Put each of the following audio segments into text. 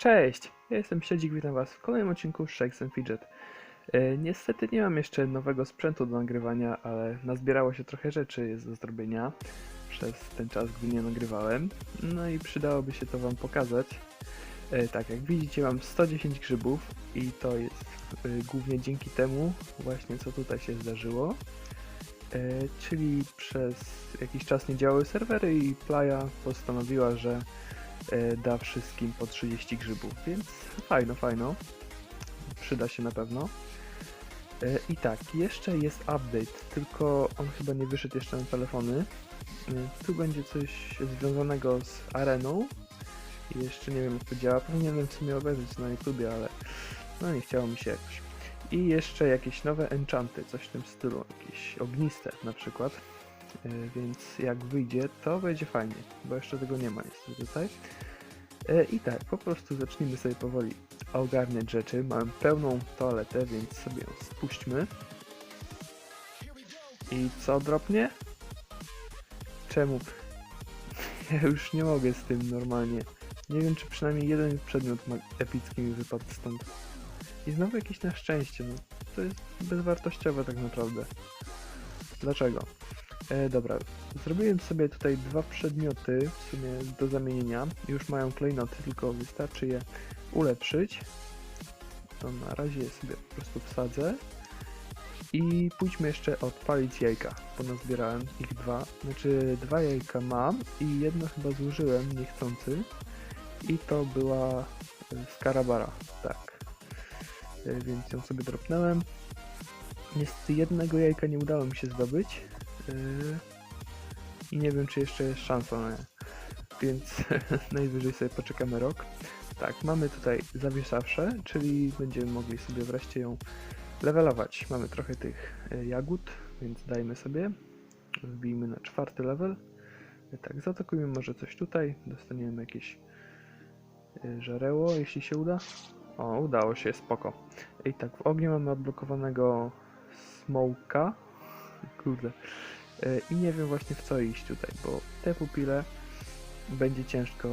Cześć, ja jestem Siedzik, witam was w kolejnym odcinku Shakes and Fidget. E, niestety nie mam jeszcze nowego sprzętu do nagrywania, ale nazbierało się trochę rzeczy do zrobienia przez ten czas, gdy nie nagrywałem. No i przydałoby się to wam pokazać. E, tak, jak widzicie mam 110 grzybów i to jest e, głównie dzięki temu właśnie co tutaj się zdarzyło. Czyli przez jakiś czas nie działały serwery i Playa postanowiła, że da wszystkim po 30 grzybów, więc fajno, fajno. Przyda się na pewno. E, I tak, jeszcze jest update, tylko on chyba nie wyszedł jeszcze na telefony. E, Tu będzie coś związanego z areną. Jeszcze nie wiem jak to działa, powinienem w sumie obejrzeć na YouTubie, ale no nie chciało mi się jakoś. I jeszcze jakieś nowe enchanty, coś w tym stylu, jakieś ogniste na przykład. E, Więc jak wyjdzie, to będzie fajnie, bo jeszcze tego nie ma niestety tutaj. E, I tak, po prostu zacznijmy sobie powoli ogarniać rzeczy. Mamy pełną toaletę, więc sobie ją spuśćmy. I co dropnie? Czemu? Ja już nie mogę z tym normalnie. Nie wiem, czy przynajmniej jeden przedmiot epicki mi wypadł stąd. I znowu jakieś na szczęście, no. To jest bezwartościowe tak naprawdę. Dlaczego? E, dobra, zrobiłem sobie tutaj dwa przedmioty w sumie do zamienienia. Już mają klejnoty, tylko wystarczy je ulepszyć. To na razie je sobie po prostu wsadzę. I pójdźmy jeszcze odpalić jajka, bo nazbierałem ich dwa. Znaczy dwa jajka mam i jedno chyba zużyłem niechcący. I to była e, skarabara, tak. E, Więc ją sobie dropnąłem. Niestety jednego jajka nie udało mi się zdobyć. Yy, I nie wiem, czy jeszcze jest szansa na nie. Więc najwyżej sobie poczekamy rok. Tak, mamy tutaj zawieszawsze, czyli będziemy mogli sobie wreszcie ją levelować. Mamy trochę tych e, jagód, więc dajmy sobie. Wbijmy na czwarty level. E, Tak, zaatakujmy może coś tutaj. Dostaniemy jakieś żareło, jeśli się uda. O, udało się, spoko. I tak, w ogniu mamy odblokowanego smoka. Kurde. E, I nie wiem właśnie w co iść tutaj, bo te pupile będzie ciężko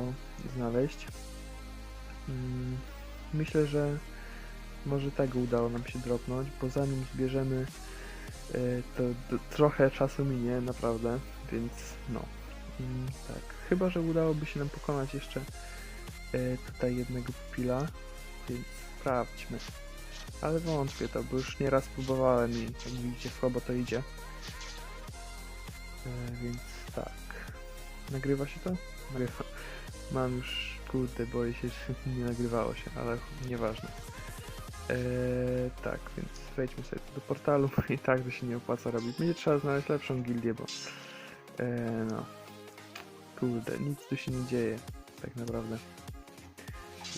znaleźć. Mm, Myślę, że może tego udało nam się dropnąć, bo zanim zbierzemy e, to d- trochę czasu minie, naprawdę, więc no. Mm, Tak, chyba, że udałoby się nam pokonać jeszcze e, tutaj jednego pupila, więc sprawdźmy. Ale wątpię to, bo już nieraz próbowałem i jak widzicie słabo to idzie. E, więc tak. Nagrywa się to? Nagrywa. Mam już, kurde, boję się, że nie nagrywało się, ale nieważne. E, tak, więc wejdźmy sobie do portalu i tak to się nie opłaca robić. Będzie trzeba znaleźć lepszą gildię, bo e, no, kurde, nic tu się nie dzieje, tak naprawdę.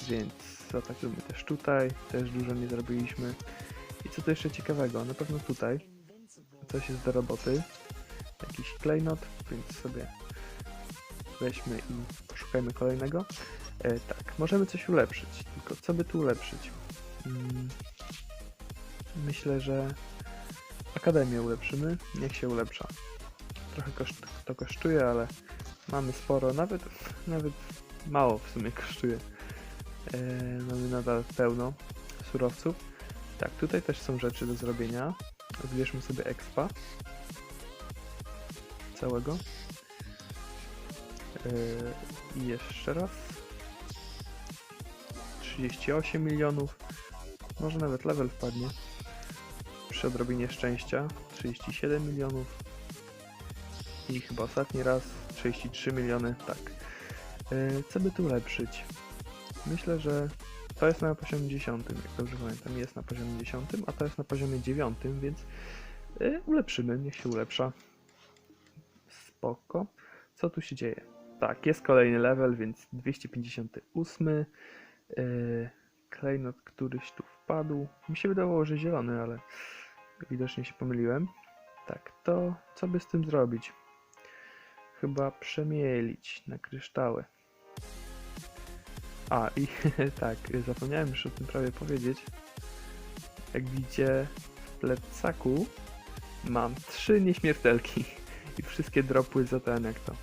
Więc zaatakujmy też tutaj, też dużo nie zrobiliśmy. I co tu jeszcze ciekawego? Na pewno tutaj coś jest do roboty. Jakiś klejnot, więc sobie weźmy i poszukajmy kolejnego. E, tak, możemy coś ulepszyć, tylko co by tu ulepszyć? Mm, myślę, że Akademię ulepszymy, niech się ulepsza. Trochę koszt, to kosztuje, ale mamy sporo, nawet, nawet mało w sumie kosztuje. E, mamy nadal pełno surowców. Tak, tutaj też są rzeczy do zrobienia. Zbierzmy sobie expa całego. Yy, I jeszcze raz. 38 milionów. Może nawet level wpadnie. Przy odrobinie szczęścia. 37 milionów. I chyba ostatni raz 33 miliony. Tak. Yy, co by tu ulepszyć? Myślę, że to jest na poziomie 10, jak dobrze pamiętam. Jest na poziomie 10, a to jest na poziomie 9, więc yy, ulepszymy. Niech się ulepsza. Spoko. Co tu się dzieje? Tak, jest kolejny level, więc 258. Yy, klejnot któryś tu wpadł. Mi się wydawało, że zielony, ale widocznie się pomyliłem. Tak, to co by z tym zrobić? Chyba przemielić na kryształy. A, i tak, zapomniałem już o tym prawie powiedzieć. Jak widzicie, w plecaku mam trzy nieśmiertelki i wszystkie dropły za ten, jak to,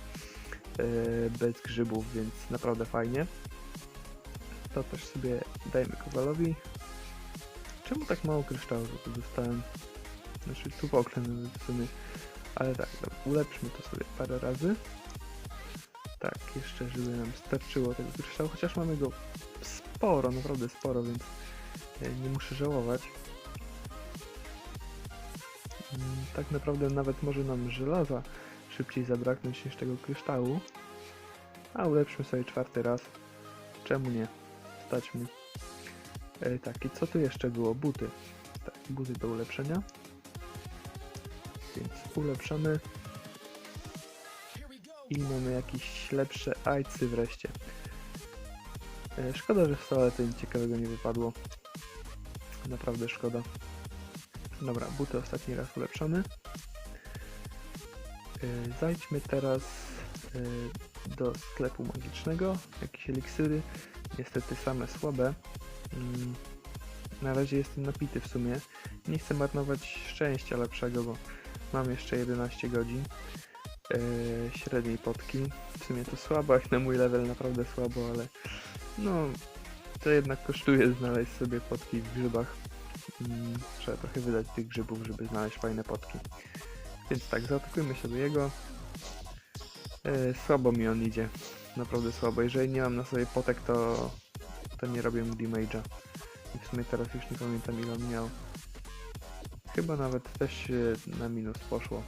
yy, bez grzybów, więc naprawdę fajnie. to też sobie dajmy Kowalowi. Czemu tak mało kryształu tu dostałem? Znaczy tu poklę w sumie. Ale tak, dobra, ulepszmy to sobie parę razy. Jeszcze żeby nam starczyło tego kryształu, chociaż mamy go sporo, naprawdę sporo, więc e, nie muszę żałować. Mm, Tak naprawdę nawet może nam żelaza szybciej zabraknąć niż tego kryształu. A ulepszmy sobie czwarty raz. Czemu nie? Stać mnie. E, tak, i co tu jeszcze było? Buty. Tak, buty do ulepszenia. Więc ulepszamy. I mamy jakieś lepsze ajcy wreszcie. E, szkoda, że wcale to nic ciekawego nie wypadło. Naprawdę szkoda. Dobra, buty ostatni raz ulepszamy. E, Zajdźmy teraz e, do sklepu magicznego. Jakieś eliksiry. Niestety same słabe. Mm, Na razie jestem napity w sumie. Nie chcę marnować szczęścia lepszego, bo mam jeszcze 11 godzin e, średniej potki. W sumie to słabo, jak na mój level naprawdę słabo, ale no to jednak kosztuje znaleźć sobie potki w grzybach. Mm, Trzeba trochę wydać tych grzybów, żeby znaleźć fajne potki. Więc tak, zaatakujmy sobie jego. E, słabo mi on idzie. Naprawdę słabo. Jeżeli nie mam na sobie potek, to, to nie robię mu damage'a. I w sumie teraz już nie pamiętam ile on miał. Chyba nawet też na minus poszło.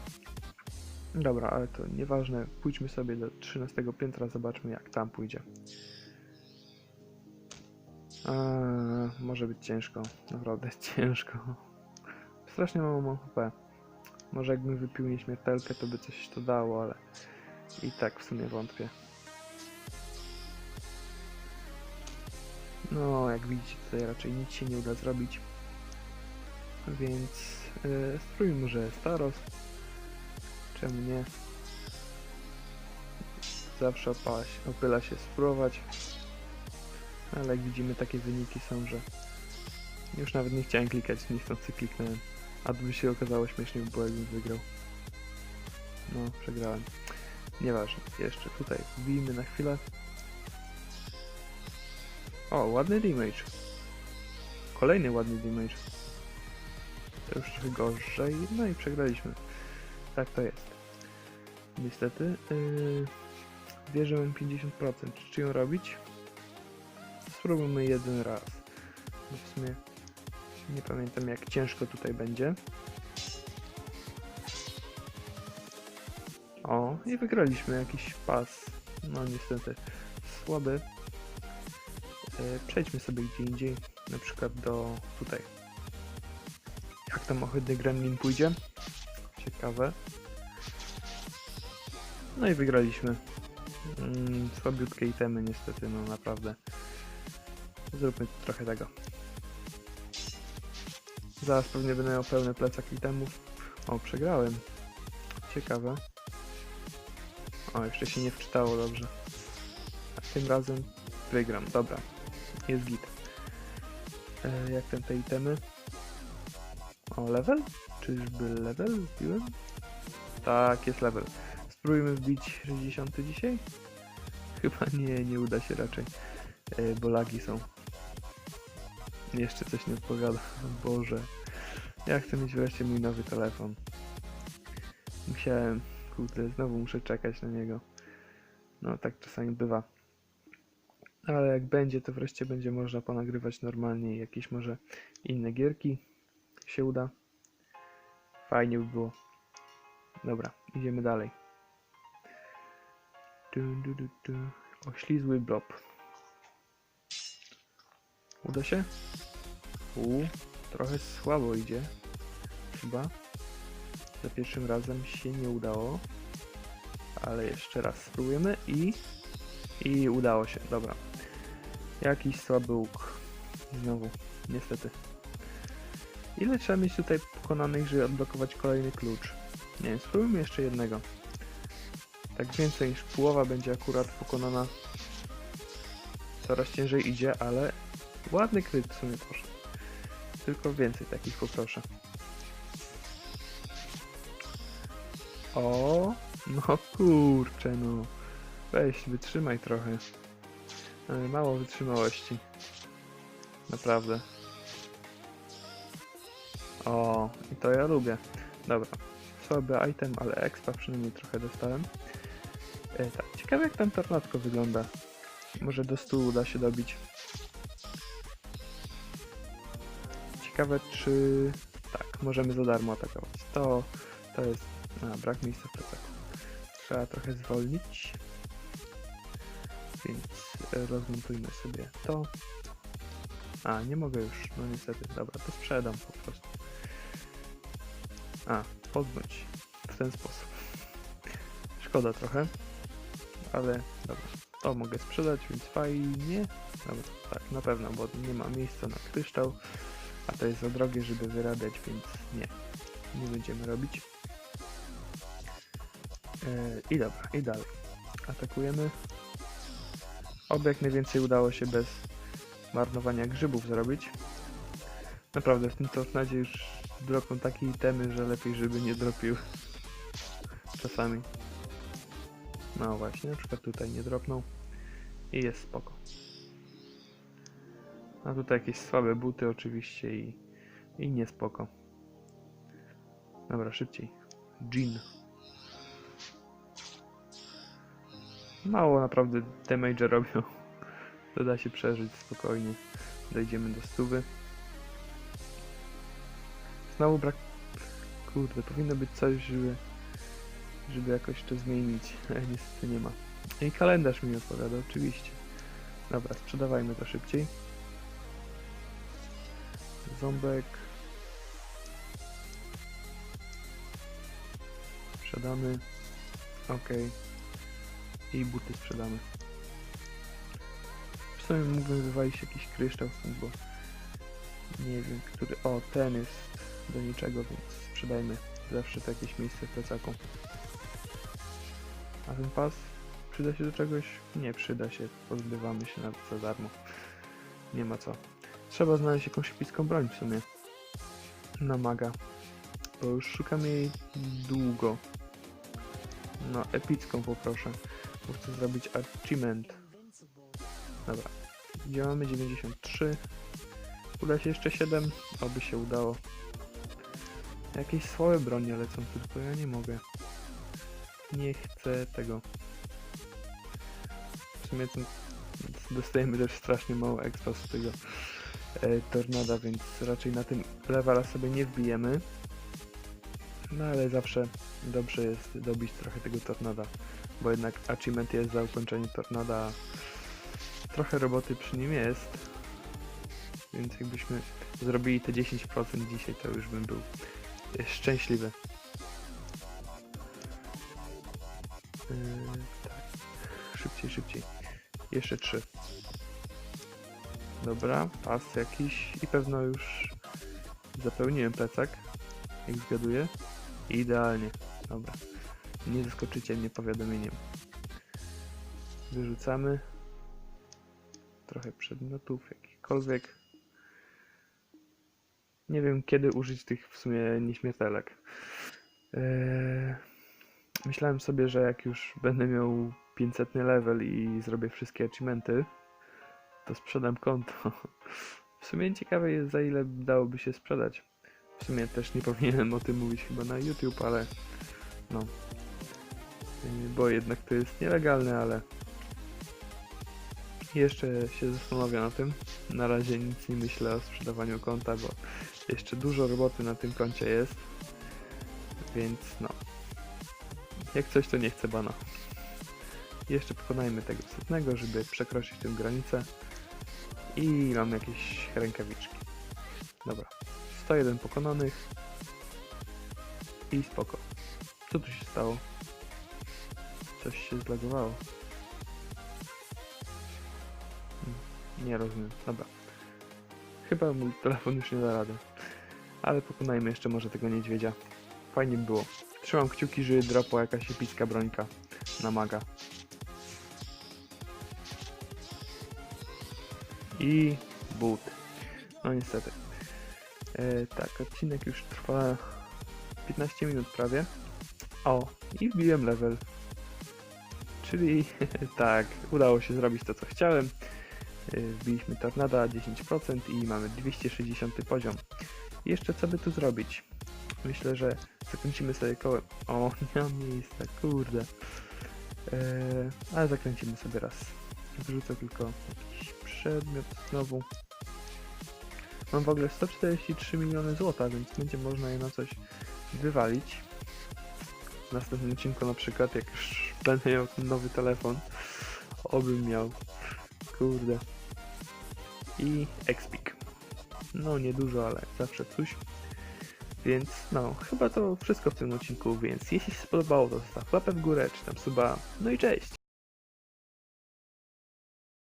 Dobra, ale to nieważne. Pójdźmy sobie do 13 piętra, zobaczmy jak tam pójdzie. A, może być ciężko, naprawdę ciężko. Strasznie mam HP. Może jakbym wypił nieśmiertelkę, to by coś to dało, ale i tak w sumie wątpię. No, jak widzicie, tutaj raczej nic się nie uda zrobić. Więc yy, spróbujmy, że Staros. Czemu nie? Zawsze opala się, opyla się spróbować. Ale jak widzimy, takie wyniki są, że już nawet nie chciałem klikać, niechcący kliknąłem. A by się okazało śmiesznie by jakbym wygrał. No, przegrałem. Nieważne. Jeszcze tutaj wbijmy na chwilę. O, ładny damage. Kolejny ładny damage. To już trochę gorzej. No i przegraliśmy. Tak to jest. Niestety. Yy, wierzę 50%. Czy ją robić? Spróbujmy jeden raz. Bo w sumie nie pamiętam jak ciężko tutaj będzie. O, i wygraliśmy jakiś pas. No niestety słaby. E, Przejdźmy sobie gdzie indziej. Na przykład do tutaj. Jak tam ohydny gremlin pójdzie? Ciekawe. No i wygraliśmy. Mm, słabiutkie itemy niestety, no naprawdę. Zróbmy trochę tego. Zaraz pewnie będę miał pełny plecak itemów. O, przegrałem. Ciekawe. O, jeszcze się nie wczytało dobrze. A tym razem wygram. Dobra. Jest git. E, jak ten te itemy? O, level? Czyżby level wbiłem? Tak, jest level. Spróbujmy wbić 60 dzisiaj? Chyba nie, nie uda się raczej. E, bo lagi są. Jeszcze coś nie odpowiada. Boże. Ja chcę mieć wreszcie mój nowy telefon. Musiałem, kurde, znowu muszę czekać na niego. No tak czasami bywa. Ale jak będzie, to wreszcie będzie można ponagrywać normalnie jakieś może inne gierki się uda. Fajnie by było. Dobra, idziemy dalej. Du, du, du, du. Oślizły blob. Uda się? U, trochę słabo idzie. Chyba. Za pierwszym razem się nie udało. Ale jeszcze raz spróbujemy i... I udało się, dobra. Jakiś słaby łuk. Znowu, niestety. Ile trzeba mieć tutaj pokonanych, żeby odblokować kolejny klucz? Nie wiem, spróbujmy jeszcze jednego. Tak więcej niż połowa będzie akurat pokonana. Coraz ciężej idzie, ale ładny kryt w sumie poszedł. Tylko więcej takich poproszę. O, no kurczę no. Weź, wytrzymaj trochę. E, Mało wytrzymałości. Naprawdę. O, i to ja lubię. Dobra. Słaby item, ale expa przynajmniej trochę dostałem. E, tak, ciekawe jak tam tornadko wygląda. Może do stół uda się dobić. Ciekawe czy... Tak, możemy za darmo atakować. To, to jest... A, brak miejsca w plecaku. Trzeba trochę zwolnić. Więc e, rozmontujmy sobie to. A, nie mogę już, no niestety. Dobra, to sprzedam po prostu. A, pozbądź. W ten sposób. Szkoda trochę. Ale dobra, to mogę sprzedać, więc fajnie. Dobra, tak, na pewno, bo nie ma miejsca na kryształ. A to jest za drogie, żeby wyrabiać, więc nie. Nie będziemy robić. E, I dobra, i dalej. Atakujemy. Oby jak najwięcej udało się bez marnowania grzybów zrobić. Naprawdę w tym tornadzie już dropią takie itemy, że lepiej żeby nie dropił. Czasami. No właśnie, na przykład tutaj nie dropnął. I jest spoko. A tutaj jakieś słabe buty oczywiście i, i nie spoko. Dobra, szybciej. Jean. Mało naprawdę damage robią. To da się przeżyć spokojnie. Dojdziemy do stówy. Znowu brak... Kurde, powinno być coś, żeby... Żeby jakoś to zmienić. Niestety nie ma. I kalendarz mi odpowiada, oczywiście. Dobra, sprzedawajmy to szybciej. Ząbek. Sprzedamy. Ok. I buty sprzedamy. W sumie mógłbym wywalić jakiś kryształ bo nie wiem, który... O, ten jest do niczego, więc sprzedajmy. Zawsze to jakieś miejsce w plecaku. A ten pas przyda się do czegoś? Nie przyda się. Pozbywamy się nawet za darmo. Nie ma co. Trzeba znaleźć jakąś epicką broń w sumie. Na maga. Bo już szukam jej długo. No, epicką poproszę. Bo chcę zrobić achievement. Dobra. Gdzie mamy 93. Uda się jeszcze 7. Oby się udało. Jakieś słabe bronie lecą, tylko ja nie mogę. Nie chcę tego. W sumie to dostajemy też strasznie mało expa z tego e, tornada, więc raczej na tym levela sobie nie wbijemy. No ale zawsze dobrze jest dobić trochę tego tornada, bo jednak achievement jest za ukończenie tornada. Trochę roboty przy nim jest, więc jakbyśmy zrobili te 10% dzisiaj, to już bym był szczęśliwy. Szybciej, szybciej. Jeszcze trzy. Dobra, pas jakiś i pewno już zapełniłem plecak, jak zgaduję. Idealnie, dobra. Nie zaskoczycie mnie powiadomieniem. Wyrzucamy trochę przedmiotów, jakichkolwiek. Nie wiem kiedy użyć tych w sumie nieśmiertelek. Eee, myślałem sobie, że jak już będę miał 500 level i zrobię wszystkie achievementy, to sprzedam konto. W sumie ciekawe jest za ile dałoby się sprzedać. W sumie też nie powinienem o tym mówić chyba na YouTube, ale no. Bo jednak to jest nielegalne, ale jeszcze się zastanowię na tym. Na razie nic nie myślę o sprzedawaniu konta, bo jeszcze dużo roboty na tym koncie jest. Więc no. Jak coś to nie chcę bana. Jeszcze pokonajmy tego setnego, żeby przekroczyć tę granicę. I mam jakieś rękawiczki. Dobra. 101 pokonanych. I spoko. Co tu się stało? Coś się zlagowało. Hmm, Nie rozumiem. Dobra. Chyba mój telefon już nie da rady. Ale pokonajmy jeszcze może tego niedźwiedzia. Fajnie by było. Trzymam kciuki, że dropła jakaś epicka brońka na maga. I but. No niestety. E, tak, odcinek już trwa 15 minut prawie. O, i wbiłem level. Czyli tak, udało się zrobić to, co chciałem. Yy, Wbiliśmy Tornada 10% i mamy 260 poziom. Jeszcze co by tu zrobić? Myślę, że zakręcimy sobie kołem. O, nie mam miejsca, kurde. Eee, ale zakręcimy sobie raz. Wrzucę tylko jakiś przedmiot znowu. Mam w ogóle 143 miliony złota, więc będzie można je na coś wywalić. W następnym odcinku na przykład, jak już będę miał ten nowy telefon. Obym miał. Kurde. I Expik. No niedużo, ale zawsze coś. Więc no, chyba to wszystko w tym odcinku, więc jeśli się spodobało, to zostaw łapę w górę, czy tam suba. No i cześć!